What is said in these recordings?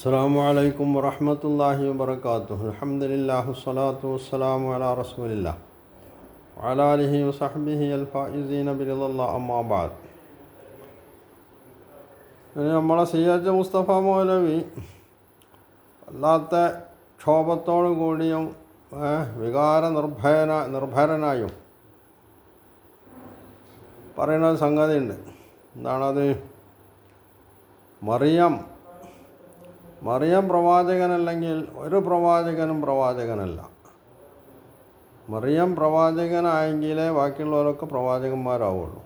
السلام عليكم ورحمة الله وبركاته الحمد لله والصلاة والسلام على رسول الله وعلى آله وصحبه الفائزين برضا الله أما بعد ഇനി നമ്മളെ C H Mustafa മൗലവി അല്ലാത്ത ക്ഷോഭത്തോടു കൂടിയും ഏ, വികാര നിർഭയന നിർഭരനായും പറയുന്ന ഒരു സംഗതിയുണ്ട് എന്താണത് മറിയം മറിയം പ്രവാചകനല്ലെങ്കിൽ ഒരു പ്രവാചകനും പ്രവാചകനല്ല. മറിയം പ്രവാചകനായെങ്കിലേ ബാക്കിയുള്ളവരൊക്കെ പ്രവാചകന്മാരാവുള്ളൂ.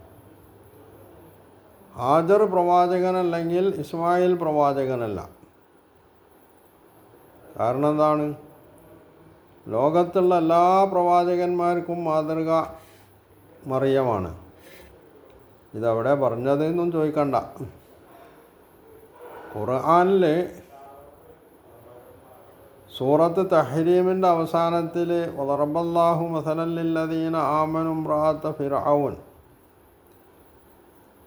ഹാജർ പ്രവാചകനല്ലെങ്കിൽ ഇസ്മായിൽ പ്രവാചകനല്ല. കാരണം എന്താണ്? ലോകത്തുള്ള എല്ലാ പ്രവാചകന്മാർക്കും മാതൃക മറിയമാണ്. ഇതവിടെ പറഞ്ഞതെന്നും ചോദിക്കണ്ട. ഖുർആനിൽ സൂറത്ത് തഹരീമിന്റെ അവസാനത്തിൽ വളറബല്ലാഹു മസലല്ലദീന ആമനും റാത്ത ഫിറൌൻ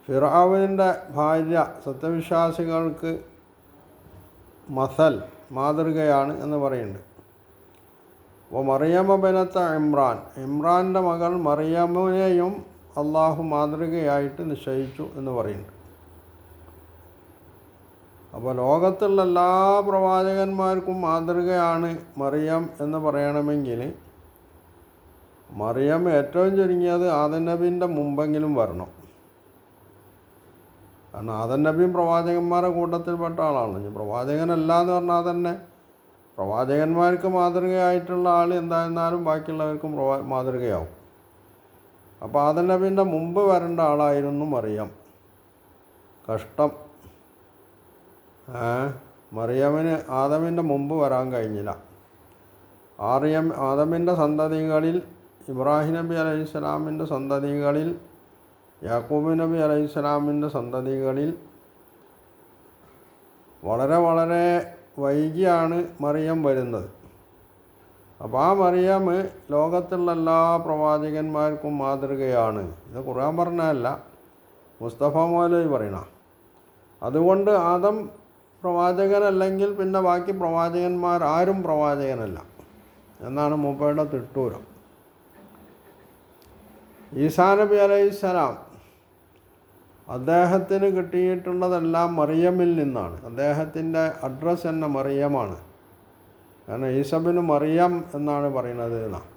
ഫിറൌനിന്റെ ഭാര്യ സത്യവിശ്വാസികൾക്ക് മസൽ മാതൃകയാണ് എന്ന് പറയുന്നുണ്ട്. അപ്പോൾ മറിയമ്മ ബനത്ത ഇമ്രാൻ ഇമ്രാന്റെ മകൾ മറിയമ്മനെയും അള്ളാഹു മാതൃകയായിട്ട് നിശ്ചയിച്ചു എന്ന് പറയുന്നുണ്ട്. അപ്പോൾ ലോകത്തുള്ള എല്ലാ പ്രവാചകന്മാർക്കും മാതൃകയാണ് മറിയം എന്ന് പറയണമെങ്കിൽ മറിയം ഏറ്റവും ചുരുങ്ങിയത് ആദൻ നബീന്റെ മുമ്പെങ്കിലും വരണം. കാരണം ആദൻ നബിയും പ്രവാചകന്മാരുടെ കൂട്ടത്തിൽപ്പെട്ട ആളാണ്. പ്രവാചകനല്ല എന്ന് പറഞ്ഞാൽ തന്നെ പ്രവാചകന്മാർക്ക് മാതൃകയായിട്ടുള്ള ആൾ എന്തായിരുന്നാലും ബാക്കിയുള്ളവർക്കും പ്രവാ മാതൃകയാവും. അപ്പോൾ ആദൻ നബീന്റെ മുമ്പ് വരേണ്ട ആളായിരുന്നു മറിയം. കഷ്ടം. മറിയമിന് ആദമിന്റെ മുമ്പ് വരാൻ കഴിഞ്ഞില്ല. ആറിയം ആദമിന്റെ സന്തതികളിൽ ഇബ്രാഹിം നബി അലൈഹി സ്വലാമിന്റെ സന്തതികളിൽ യാക്കൂബ് നബി അലൈഹി സ്വലാമിന്റെ സന്തതികളിൽ വളരെ വളരെ വൈകിയാണ് മറിയം വരുന്നത്. അപ്പോൾ ആ മറിയം ലോകത്തുള്ള എല്ലാ പ്രവാചകന്മാർക്കും മാതൃകയാണ്. ഇത് ഖുർആൻ പറഞ്ഞതല്ല മുസ്തഫ മോലി പറയണ. അതുകൊണ്ട് ആദം പ്രവാചകനല്ലെങ്കിൽ പിന്നെ ബാക്കി പ്രവാചകന്മാർ ആരും പ്രവാചകനല്ല. എന്നാണ് മൂപ്പയുടെ തിട്ടൂരം. ഈസാ നബി അലൈഹിസ്സലാം അദ്ദേഹത്തിന് കിട്ടിയിട്ടുള്ളതെല്ലാം മറിയമിൽ നിന്നാണ്. അദ്ദേഹത്തിന്റെ അഡ്രസ്സ് തന്നെ മറിയമാണ്. കാരണം ഈസബിന് മറിയം എന്നാണ് പറയുന്നത് എന്നാണ്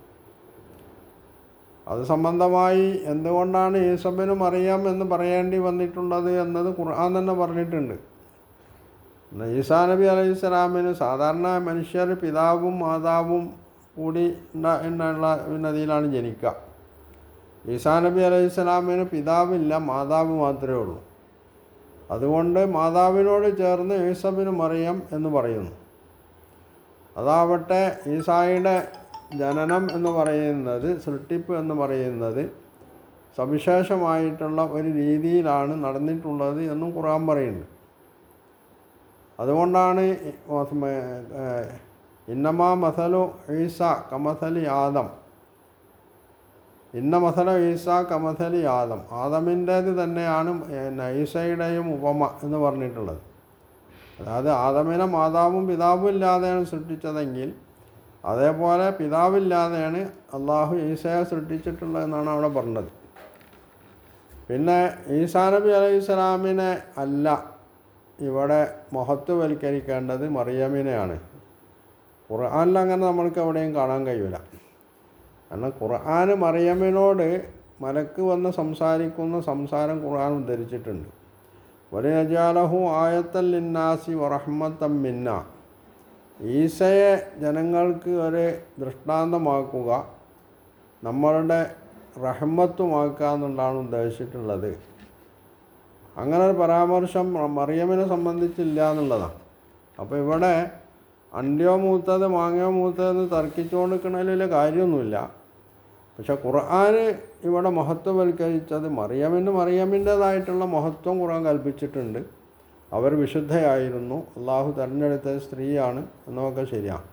അത് സംബന്ധമായി എന്തുകൊണ്ടാണ് ഈസബിന് മറിയം എന്ന് പറയേണ്ടി വന്നിട്ടുള്ളത് എന്നത് ഖുർആൻ തന്നെ പറഞ്ഞിട്ടുണ്ട്. ഈസാ നബി അലൈഹി സ്വലാമിന് സാധാരണ മനുഷ്യർ പിതാവും മാതാവും കൂടി ഉള്ള നദിയിലാണ് ജനിക്കുക. ഈസാ നബി അലൈഹി സ്വലാമിന് പിതാവില്ല മാതാവ് മാത്രമേ ഉള്ളൂ. അതുകൊണ്ട് മാതാവിനോട് ചേർന്ന് ഈസബിന് മറിയം എന്ന് പറയുന്നു. അതാവട്ടെ ഈസായുടെ ജനനം എന്ന് പറയുന്നത് സൃഷ്ടിപ്പ് എന്ന് പറയുന്നത് സവിശേഷമായിട്ടുള്ള ഒരു രീതിയിലാണ് നടന്നിട്ടുള്ളത് എന്നും ഖുർആൻ പറയുന്നുണ്ട്. അതുകൊണ്ടാണ് ഇന്നമാ മസലു ഈസ കമസലി ആദം. ഇന്ന മസല ഈസ കമസലി ആദം. ആദമിന്റേത് തന്നെയാണ് ഈസയുടെയും ഉപമ എന്ന് പറഞ്ഞിട്ടുള്ളത്. അതായത് ആദമിനെ മാതാവും പിതാവും ഇല്ലാതെയാണ് സൃഷ്ടിച്ചതെങ്കിൽ അതേപോലെ പിതാവില്ലാതെയാണ് അള്ളാഹു ഈസയെ സൃഷ്ടിച്ചിട്ടുള്ളതെന്നാണ് അവിടെ പറഞ്ഞത്. പിന്നെ ഈസാ നബി അലൈഹി സ്വലാമിനെ അല്ല ഇവിടെ മഹത്വവൽക്കരിക്കേണ്ടത് മറിയമ്മിനെയാണ് ഖുർആനിൽ അങ്ങനെ നമ്മൾക്ക് എവിടെയും കാണാൻ കഴിയില്ല കാരണം ഖുർആൻ മറിയമ്മിനോട് മലക്ക് വന്ന് സംസാരിക്കുന്ന സംസാരം ഖുർആൻ ഉദ്ധരിച്ചിട്ടുണ്ട്. വലിയജാലഹു ആയത്തൽ ലിന്നാസി വറഹ്മത്തം മിന്ന. ഈസയെ ജനങ്ങൾക്ക് ഒരു ദൃഷ്ടാന്തമാക്കുക നമ്മളുടെ റഹ്മത്തുമാക്കുക എന്നുള്ളതാണ് ഉദ്ദേശിച്ചിട്ടുള്ളത്. അങ്ങനെ ഒരു പരാമർശം മറിയമിനെ സംബന്ധിച്ചില്ല എന്നുള്ളതാണ് അപ്പോൾ ഇവിടെ അണ്ടിയോ മൂത്തത് മാങ്ങയോ മൂത്തതെന്ന് തർക്കിച്ചുകൊണ്ട് നിൽക്കണതിൽ കാര്യമൊന്നുമില്ല. പക്ഷെ ഖുർആൻ ഇവിടെ മഹത്വവൽക്കരിച്ചത് മറിയമിന് മറിയമിന്റേതായിട്ടുള്ള മഹത്വം ഖുർആൻ കൽപ്പിച്ചിട്ടുണ്ട്. അവർ വിശുദ്ധയായിരുന്നു. അള്ളാഹു തിരഞ്ഞെടുത്ത സ്ത്രീയാണ് എന്നൊക്കെ ശരിയാണ്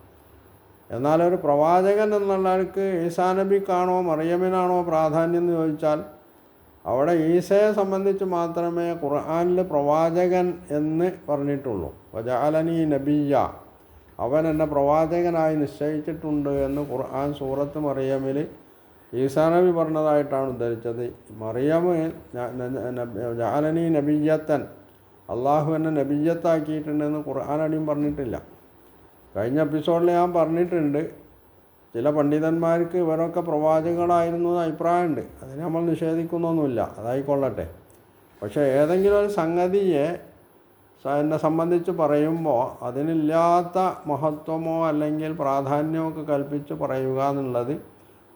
എന്നാൽ ഒരു പ്രവാചകൻ എന്നുള്ളവർക്ക് ആൾക്ക് നബിക്കാണോ മറിയമിനാണോ പ്രാധാന്യം എന്ന് ചോദിച്ചാൽ അവിടെ ഈസയെ സംബന്ധിച്ച് മാത്രമേ ഖുർആനിൽ പ്രവാചകൻ എന്ന് പറഞ്ഞിട്ടുള്ളൂ. വജാലനി നബിയ അവൻ എന്നെ പ്രവാചകനായി നിശ്ചയിച്ചിട്ടുണ്ട് എന്ന് ഖുർആൻ സൂറത്ത് മറിയമിൽ ഈസാ നബി പറഞ്ഞതായിട്ടാണ് ഉദ്ധരിച്ചത്. മറിയമ് ജാലനി നബിയത്തൻ അള്ളാഹു എന്നെ നബിയത്താക്കിയിട്ടുണ്ടെന്ന് ഖുർആൻ അടിയും പറഞ്ഞിട്ടില്ല. കഴിഞ്ഞ എപ്പിസോഡിൽ ഞാൻ പറഞ്ഞിട്ടുണ്ട് ചില പണ്ഡിതന്മാർക്ക് ഇവരൊക്കെ പ്രവാചകങ്ങളായിരുന്നു എന്ന് അഭിപ്രായമുണ്ട്. അതിനെ നമ്മൾ നിഷേധിക്കുന്നൊന്നുമില്ല. അതായിക്കൊള്ളട്ടെ. പക്ഷേ ഏതെങ്കിലും ഒരു സംഗതിയെ എന്നെ സംബന്ധിച്ച് പറയുമ്പോൾ അതിനില്ലാത്ത മഹത്വമോ അല്ലെങ്കിൽ പ്രാധാന്യമോ ഒക്കെ കൽപ്പിച്ച് പറയുക എന്നുള്ളത്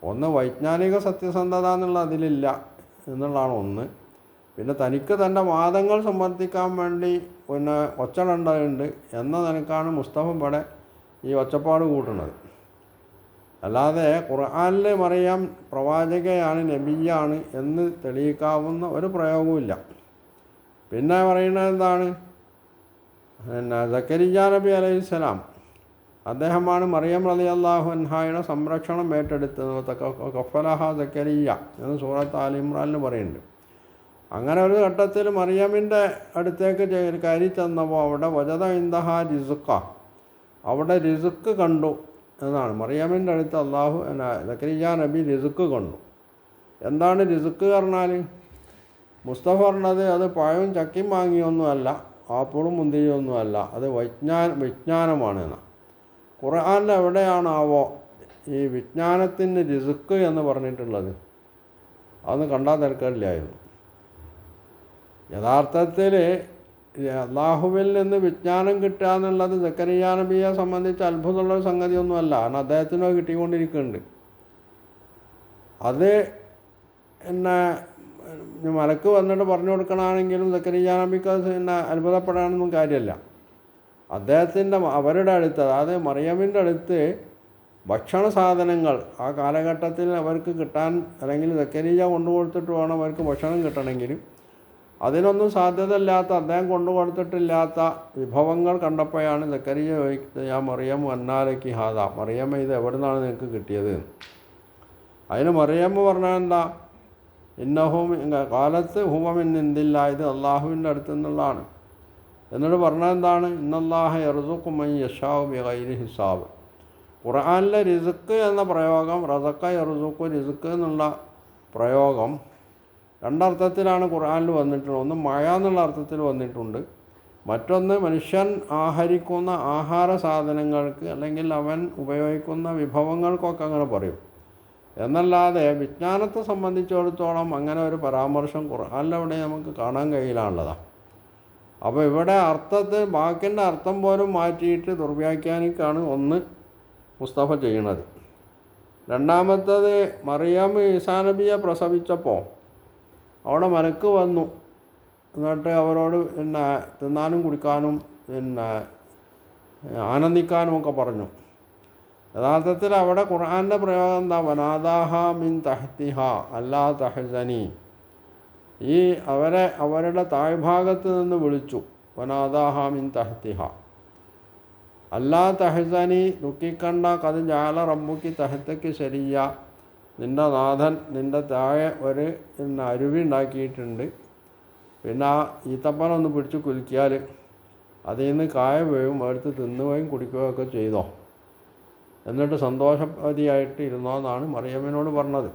ഒന്ന് വൈജ്ഞാനിക സത്യസന്ധത എന്നുള്ള അതിലില്ല എന്നുള്ളതാണ് ഒന്ന്. പിന്നെ തനിക്ക് തന്റെ വാദങ്ങൾ സമർത്ഥിക്കാൻ വേണ്ടി പിന്നെ ഒച്ചടേണ്ടതുണ്ട് എന്ന നിനക്കാണ് മുസ്തഫ ഇവിടെ ഈ ഒച്ചപ്പാട് കൂട്ടുന്നത്. അല്ലാതെ ഖുർആാനിൽ പറയാം പ്രവാചകയാണ് നബിയാണ് എന്ന് തെളിയിക്കാവുന്ന ഒരു പ്രയോഗവുമില്ല. പിന്നെ പറയുന്നത് എന്താണ്? പിന്നെ സക്കരിയ നബി അലൈഹിസ്സലാം അദ്ദേഹമാണ് മറിയം അലി അള്ളാഹു അൻഹായുടെ സംരക്ഷണം ഏറ്റെടുത്തത്. കഫലഹ ജക്കരിയ എന്ന് സൂറത്ത് അലി പറയുന്നുണ്ട്. അങ്ങനെ ഒരു ഘട്ടത്തിൽ മറിയമിന്റെ അടുത്തേക്ക് കയറി ചെന്നപ്പോൾ അവിടെ വജത ഇന്ദഹ രിസുക്ക അവിടെ റിസുക്ക് കണ്ടു. എന്നാണ്. മറിയാമിന്റെ അടുത്ത് അള്ളാഹു എന്നാ സക്കരിയ നബി റിസുക്ക് കൊണ്ടു. എന്താണ് റിസുക്ക് പറഞ്ഞാൽ മുസ്തഫ പറഞ്ഞത് അത് പഴവും ചക്കയും വാങ്ങിയൊന്നുമല്ല ആപ്പിളും മുന്തിരിയൊന്നുമല്ല അത് വൈജ്ഞാന വിജ്ഞാനമാണ് എന്നാണ് ഖുർആനിൽ എവിടെയാണാവോ ഈ വിജ്ഞാനത്തിന് റിസുക്ക് എന്ന് പറഞ്ഞിട്ടുള്ളത്? അതൊന്ന് കണ്ടാൽ തിരക്കില്ലായിരുന്നു യഥാർത്ഥത്തിൽ അള്ളാഹുവിൽ നിന്ന് വിജ്ഞാനം കിട്ടുക എന്നുള്ളത് സക്കരിയ നബിയെ സംബന്ധിച്ച് അത്ഭുതമുള്ള സംഗതിയൊന്നുമല്ല. കാരണം അദ്ദേഹത്തിനോ കിട്ടിക്കൊണ്ടിരിക്കുന്നുണ്ട്. അത് എന്നെ മലക്ക് വന്നിട്ട് പറഞ്ഞു കൊടുക്കണമെങ്കിലും സക്കരിയ പിന്നെ അത്ഭുതപ്പെടാനൊന്നും കാര്യമല്ല. അദ്ദേഹത്തിന്റെ അവരുടെ അടുത്ത് അതായത് മറിയമ്മിന്റെ അടുത്ത് ഭക്ഷണ സാധനങ്ങൾ ആ കാലഘട്ടത്തിൽ അവർക്ക് കിട്ടാൻ അല്ലെങ്കിൽ സക്കരിയ കൊണ്ടുകൊടുത്തിട്ട് വേണം അവർക്ക് ഭക്ഷണം കിട്ടണമെങ്കിൽ അതിനൊന്നും സാധ്യതയില്ലാത്ത അദ്ദേഹം കൊണ്ടുകൊടുത്തിട്ടില്ലാത്ത വിഭവങ്ങൾ കണ്ടപ്പോഴാണ് സക്കരിയ ചോദിക്കുന്നത് ഞാൻ മറിയം വന്നാലേക്ക് ഹാദ? മറിയമ്മ ഇത് എവിടെ നിന്നാണ് നിങ്ങൾക്ക് കിട്ടിയത്. അതിന് മറിയമ്മ പറഞ്ഞാൽ എന്താ? ഇന്നഹും കാലത്ത് ഹുവമിൻ ഇന്ദില്ല ഇത് അള്ളാഹുവിന്റെ അടുത്ത് നിന്നുള്ളതാണ്. എന്നിട്ട് പറഞ്ഞാൽ എന്താണ്? ഇന്നല്ലാഹ എറുസുക്കുമൈ യഷാവ് ബിഗൈരി ഹിസാബ്. ഖുർആാനിലെ റിസുക്ക് എന്ന പ്രയോഗം റസക്ക എറുസുക്ക് റിസുക്ക് എന്നുള്ള പ്രയോഗം രണ്ടർത്ഥത്തിലാണ് ഖുർആനിൽ വന്നിട്ടുള്ളത്. ഒന്ന് മഴ എന്നുള്ള അർത്ഥത്തിൽ വന്നിട്ടുണ്ട്. മറ്റൊന്ന് മനുഷ്യൻ ആഹരിക്കുന്ന ആഹാര സാധനങ്ങൾക്ക് അല്ലെങ്കിൽ അവൻ ഉപയോഗിക്കുന്ന വിഭവങ്ങൾക്കൊക്കെ അങ്ങനെ പറയും. എന്നല്ലാതെ വിജ്ഞാനത്തെ സംബന്ധിച്ചിടത്തോളം അങ്ങനെ ഒരു പരാമർശം ഖുർആനിലവിടെ നമുക്ക് കാണാൻ കഴിയില്ലാനുള്ളതാണ് അപ്പോൾ ഇവിടെ അർത്ഥത്തെ ബാക്കിന്റെ അർത്ഥം പോലും മാറ്റിയിട്ട് ദുർവ്യാഖ്യാനിക്കാണ് ഒന്ന് മുസ്തഫ ചെയ്യുന്നത്. രണ്ടാമത്തത് മറിയാം ഈസാ നബിയെ പ്രസവിച്ചപ്പോൾ അവിടെ മലക്ക് വന്നു. എന്നിട്ട് അവരോട് പിന്നെ തിന്നാനും കുടിക്കാനും പിന്നെ ആനന്ദിക്കാനും ഒക്കെ പറഞ്ഞു. യഥാർത്ഥത്തിൽ അവിടെ ഖുർആാന്റെ പ്രയോഗം എന്താ? വനാദാഹ മിൻ തഹ്തിഹ അല്ലാ തഹസനി. ഈ അവരെ അവരുടെ താഴ്ഭാഗത്ത് നിന്ന് വിളിച്ചു. വനാദാഹ മിൻ തഹ്തിഹ. അല്ലാ തഹസനി ദുഃഖിക്കണ്ട കത് ജാല റമ്മുക്ക് തഹത്തക്ക് ശരിയ. നിന്റെ നാഥൻ നിന്റെ താഴെ ഒരു അരുവി ഉണ്ടാക്കിയിട്ടുണ്ട്. പിന്നെ ആ ഈത്തപ്പനം ഒന്ന് പിടിച്ച് കുലുക്കിയാൽ അതിൽ നിന്ന് കായ വീഴും എടുത്ത് തിന്നുകയും കുടിക്കുകയും ഒക്കെ ചെയ്തോ. എന്നിട്ട് സന്തോഷവതിയായിട്ട് ഇരുന്നോ എന്നാണ് മറിയമ്മനോട് പറഞ്ഞത്.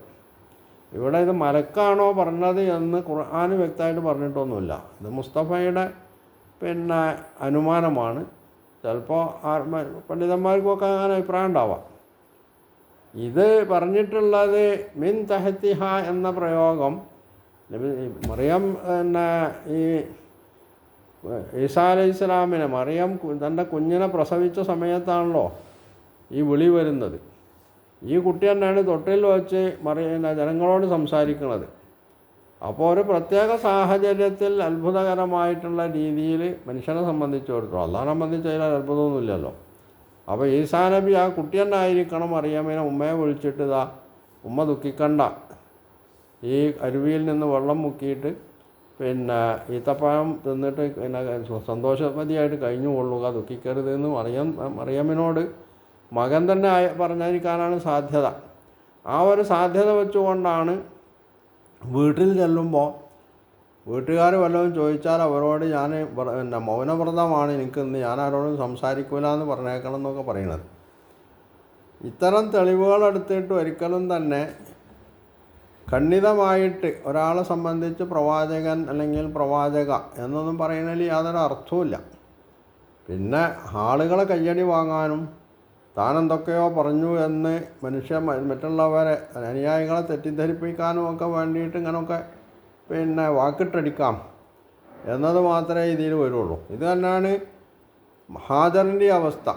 ഇവിടെ ഇത് മലക്കാണോ പറഞ്ഞത് എന്ന് ഖുർആൻ വ്യക്തമായിട്ട് പറഞ്ഞിട്ടൊന്നുമില്ല. ഇത് മുസ്തഫയുടെ പിന്നെ അനുമാനമാണ്. ചിലപ്പോൾ പണ്ഡിതന്മാർക്കൊക്കെ അങ്ങനെ അഭിപ്രായം ഉണ്ടാവാം. ഇത് പറഞ്ഞിട്ടുള്ളത് മിൻ തഹത്തിഹ എന്ന പ്രയോഗം. മറിയം പിന്നെ ഈ ഈസാ അലൈഹി ഇസ്ലാമിനെ മറിയം തന്റെ കുഞ്ഞിനെ പ്രസവിച്ച സമയത്താണല്ലോ ഈ വിളി വരുന്നത്. ഈ കുട്ടി തന്നെയാണ് തൊട്ടിൽ വെച്ച് മറിയ ജനങ്ങളോട് സംസാരിക്കുന്നത്. അപ്പോൾ ഒരു പ്രത്യേക സാഹചര്യത്തിൽ അത്ഭുതകരമായിട്ടുള്ള രീതിയിൽ മനുഷ്യനെ സംബന്ധിച്ചിടത്തോളം അള്ളാഹെ സംബന്ധിച്ച് അതിൽ അത്ഭുതമൊന്നുമില്ലല്ലോ. അപ്പോൾ ഈസാ നബി ആ കുട്ടി തന്നെ ആയിരിക്കണം അറിയാമേനെ ഉമ്മയെ വിളിച്ചിട്ട് ഇതാ ഉമ്മ ദുഃഖിക്കണ്ട. ഈ അരുവിയിൽ നിന്ന് വെള്ളം മുക്കിയിട്ട് പിന്നെ ഈത്തപ്പഴം തിന്നിട്ട് പിന്നെ സന്തോഷവതിയായിട്ട് കഴിഞ്ഞു കൊള്ളുക ദുഃഖിക്കരുത് എന്ന് മറിയം മറിയമ്മിനോട് മകൻ തന്നെ ആയ പറഞ്ഞിരിക്കാനാണ് സാധ്യത. ആ ഒരു സാധ്യത വെച്ചുകൊണ്ടാണ് വീട്ടിൽ ചെല്ലുമ്പോൾ വീട്ടുകാർ വല്ലതും ചോദിച്ചാൽ അവരോട് ഞാൻ എന്റെ മൗനവ്രതമാണ് എനിക്കിന്ന് ഞാൻ ആരോടും സംസാരിക്കില്ല എന്ന് പറഞ്ഞേക്കണം എന്നൊക്കെ പറയണത്. ഇത്തരം തെളിവുകൾ എടുത്തിട്ട് ഒരിക്കലും തന്നെ ഖണ്ഡിതമായിട്ട് ഒരാളെ സംബന്ധിച്ച് പ്രവാചകൻ അല്ലെങ്കിൽ പ്രവാചക എന്നൊന്നും പറയുന്നതിൽ യാതൊരു അർത്ഥവുമില്ല പിന്നെ ആളുകളെ കയ്യടി വാങ്ങാനും താനെന്തൊക്കെയോ പറഞ്ഞു എന്ന് മനുഷ്യ മറ്റുള്ളവരെ അനുയായികളെ തെറ്റിദ്ധരിപ്പിക്കാനും ഒക്കെ വേണ്ടിയിട്ട് ഇങ്ങനെയൊക്കെ പിന്നെ വാക്കിട്ടടിക്കാം. എന്നത് മാത്രമേ ഇതിൽ വരുള്ളൂ. ഇത് തന്നെയാണ് ഹാജറിന്റെ അവസ്ഥ.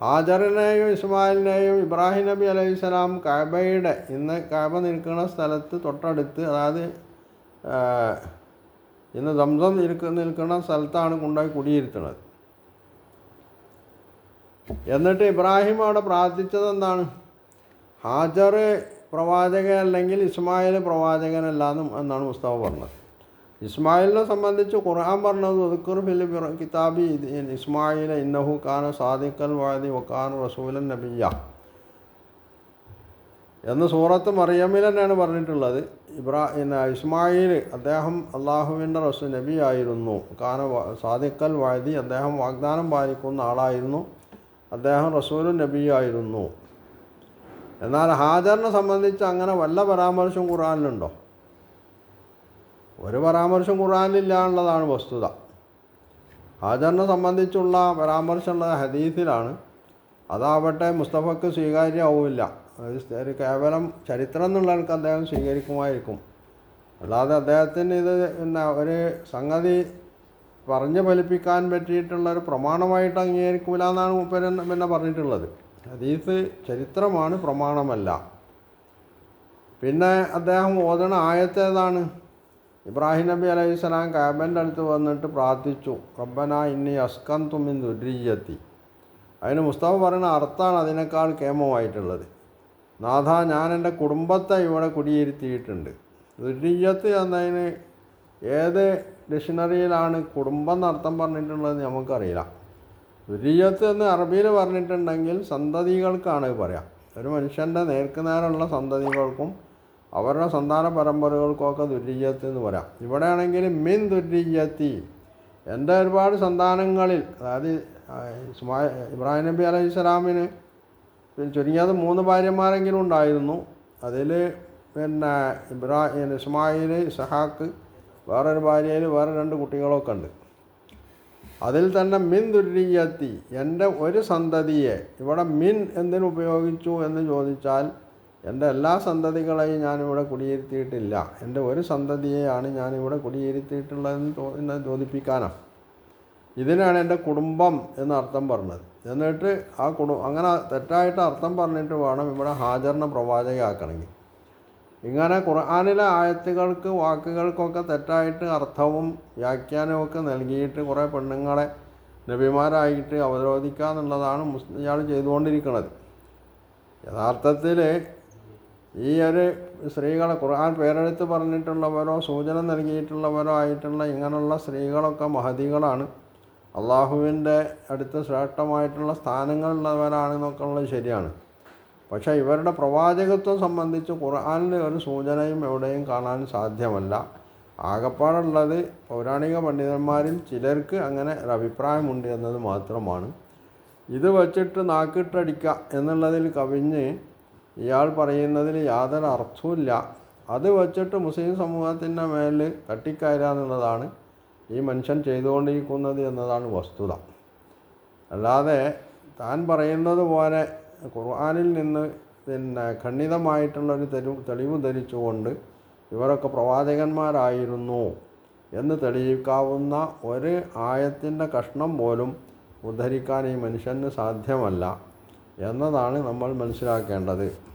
ഹാജറിനെയും ഇസ്മായിലിനെയും ഇബ്രാഹിം നബി അലൈഹി സ്വലാം കാബയുടെ ഇന്ന് കാബ നിൽക്കുന്ന സ്ഥലത്ത് തൊട്ടടുത്ത് അതായത് ഇന്ന് ദംസം നിൽക്കുന്ന നിൽക്കുന്ന സ്ഥലത്താണ് കൊണ്ടുപോയി കുടിയിരുത്തുന്നത്. എന്നിട്ട് ഇബ്രാഹിം അവിടെ പ്രാർത്ഥിച്ചത് എന്താണ് ഹാജർ പ്രവാചകൻ അല്ലെങ്കിൽ ഇസ്മായിൽ പ്രവാചകനല്ല എന്ന് എന്നാണ് മുസ്താവ് പറഞ്ഞത്. ഇസ്മായിലിനെ സംബന്ധിച്ച് ഖുർആൻ പറഞ്ഞത് ഫിൽ ബിറ- കിതാബി ഇസ്മായിൽ ഇന്നഹു ഖാൻ സാദിഖൽ വാദി വഖാൻ റസൂലൻ നബിയ എന്ന് സൂറത്ത് മറിയമ്മിൽ തന്നെയാണ് പറഞ്ഞിട്ടുള്ളത്. ഇബ്രാ ഇസ്മായിൽ അദ്ദേഹം അള്ളാഹുവിന്റെ റസു നബിയായിരുന്നു. കാന സാദിക്കൽ വ- സാദിഖൽ വാദി അദ്ദേഹം വാഗ്ദാനം പാലിക്കുന്ന ആളായിരുന്നു. അദ്ദേഹം റസൂലും നബിയായിരുന്നു. എന്നാൽ ഹാജറിനെ സംബന്ധിച്ച് അങ്ങനെ വല്ല പരാമർശം ഖുറാനിലുണ്ടോ ഒരു പരാമർശം ഖുറാനിലില്ല എന്നുള്ളതാണ് വസ്തുത. ഹാജറിനെ സംബന്ധിച്ചുള്ള പരാമർശമുള്ളത് ഹദീസിലാണ്. അതാവട്ടെ മുസ്തഫക്ക് സ്വീകാര്യമാവില്ല കേവലം ചരിത്രം എന്നുള്ളവർക്ക് അദ്ദേഹം സ്വീകരിക്കുമായിരിക്കും. അല്ലാതെ അദ്ദേഹത്തിന് ഇത് പിന്നെ ഒരു സംഗതി പറഞ്ഞ് ഫലിപ്പിക്കാൻ പറ്റിയിട്ടുള്ള ഒരു പ്രമാണമായിട്ട് അംഗീകരിക്കൂല എന്നാണ് പിന്നെ പറഞ്ഞിട്ടുള്ളത്. ഹദീസ് ചരിത്രമാണ് പ്രമാണമല്ല. പിന്നെ അദ്ദേഹം ഓതണ ആയത്തേതാണ് ഇബ്രാഹിം നബി അലൈഹി സ്വലാം കാബന്റെ അടുത്ത് വന്നിട്ട് പ്രാർത്ഥിച്ചു. റബ്ബന ഇന്നി അസ്കൻ തുമ്മിൻ ദുരീയത്തി. അതിന് മുസ്തഫ പറയുന്ന അർത്ഥമാണ് അതിനേക്കാൾ കേമമായിട്ടുള്ളത്. നാഥ ഞാൻ എന്റെ കുടുംബത്തെ ഇവിടെ കുടിയിരുത്തിയിട്ടുണ്ട്. ദുരീയത്ത് എന്നതിന് ഏത് ഡിക്ഷണറിയിലാണ് കുടുംബം എന്നർത്ഥം പറഞ്ഞിട്ടുള്ളത് നമുക്കറിയില്ല. ദുരീയത്ത് എന്ന് അറബിയിൽ പറഞ്ഞിട്ടുണ്ടെങ്കിൽ സന്തതികൾക്കാണ് പറയാം. ഒരു മനുഷ്യന്റെ നേർക്കുനേരമുള്ള സന്തതികൾക്കും അവരുടെ സന്താന പരമ്പരകൾക്കൊക്കെ ദുരിയത്ത് എന്ന് പറയാം. ഇവിടെയാണെങ്കിൽ മിൻ ദുരിയത്തി എന്റെ ഒരുപാട് സന്താനങ്ങളിൽ അതായത് ഇസ്മാ ഇബ്രാഹിം നബി അലൈഹി സ്വലാമിന് ചുരുങ്ങിയത് മൂന്ന് ഭാര്യമാരെങ്കിലും ഉണ്ടായിരുന്നു. അതിൽ പിന്നെ ഇബ്രാഹിം ഇസ്മായിൽ ഇസഹാക്ക് വേറൊരു ഭാര്യയിൽ വേറെ രണ്ട് കുട്ടികളൊക്കെ ഉണ്ട്. അതിൽ തന്നെ മിൻ ദുരീയത്തി എന്റെ ഒരു സന്തതിയെ. ഇവിടെ മിൻ എന്തിനു ഉപയോഗിച്ചു എന്ന് ചോദിച്ചാൽ എന്റെ എല്ലാ സന്തതികളെയും ഞാനിവിടെ കുടിയിരുത്തിയിട്ടില്ല. എന്റെ ഒരു സന്തതിയെയാണ് ഞാനിവിടെ കുടിയിരുത്തിയിട്ടുള്ളതെന്ന് എന്ന് ചോദിപ്പിക്കാനാണ്. ഇതിനാണ് എന്റെ കുടുംബം എന്ന് അർത്ഥം പറഞ്ഞത്. എന്നിട്ട് ആ കുടു അങ്ങനെ തെറ്റായിട്ട് അർത്ഥം പറഞ്ഞിട്ട് വേണം ഇവിടെ ഹാജറിനെ പ്രവാചകയാക്കണമെങ്കിൽ. ഇങ്ങനെ ഖുർആാനിലെ ആയത്തുകൾക്ക് വാക്കുകൾക്കൊക്കെ തെറ്റായിട്ട് അർത്ഥവും വ്യാഖ്യാനവും ഒക്കെ നൽകിയിട്ട് കുറേ പെണ്ണുങ്ങളെ നബിമാരായിട്ട് അവരോധിക്കുക എന്നുള്ളതാണ് മുസ്ലിം ഇയാൾ ചെയ്തുകൊണ്ടിരിക്കുന്നത്. യഥാർത്ഥത്തിൽ ഈ ഒരു സ്ത്രീകളെ ഖുർആൻ പേരെടുത്ത് പറഞ്ഞിട്ടുള്ളവരോ സൂചന നൽകിയിട്ടുള്ളവരോ ആയിട്ടുള്ള ഇങ്ങനെയുള്ള സ്ത്രീകളൊക്കെ മഹതികളാണ്. അള്ളാഹുവിന്റെ അടുത്ത് ശ്രേഷ്ഠമായിട്ടുള്ള സ്ഥാനങ്ങളുള്ളവരാണെന്നൊക്കെ ഉള്ളത് ശരിയാണ്. പക്ഷേ ഇവരുടെ പ്രവാചകത്വം സംബന്ധിച്ച് ഖുർആാനിൽ ഒരു സൂചനയും എവിടെയും കാണാൻ സാധ്യമല്ല. ആകപ്പാടുള്ളത് പൗരാണിക പണ്ഡിതന്മാരിൽ ചിലർക്ക് അങ്ങനെ ഒരു അഭിപ്രായമുണ്ട് എന്നത് മാത്രമാണ്. ഇത് വച്ചിട്ട് നാക്കിട്ടടിക്കുക എന്നുള്ളതിൽ കവിഞ്ഞ് ഇയാൾ പറയുന്നതിൽ യാതൊരു അർത്ഥവുമില്ല. അത് വച്ചിട്ട് മുസ്ലിം സമൂഹത്തിന്റെ മേൽ തട്ടിക്കയറുക എന്നുള്ളതാണ് ഈ മനുഷ്യൻ ചെയ്തുകൊണ്ടിരിക്കുന്നത് എന്നതാണ് വസ്തുത. അല്ലാതെ താൻ പറയുന്നത് പോലെ ഖുർആനിൽ നിന്ന് പിന്നെ ഖണ്ഡിതമായിട്ടുള്ളൊരു തെളിവ് തെളിവ് ധരിച്ചുകൊണ്ട് ഇവരൊക്കെ പ്രവാചകന്മാരായിരുന്നു എന്ന് തെളിയിക്കാവുന്ന ഒരു ആയത്തിന്റെ കഷ്ണം പോലും ഉദ്ധരിക്കാൻ ഈ മനുഷ്യന് സാധ്യമല്ല എന്നതാണ് നമ്മൾ മനസ്സിലാക്കേണ്ടത്.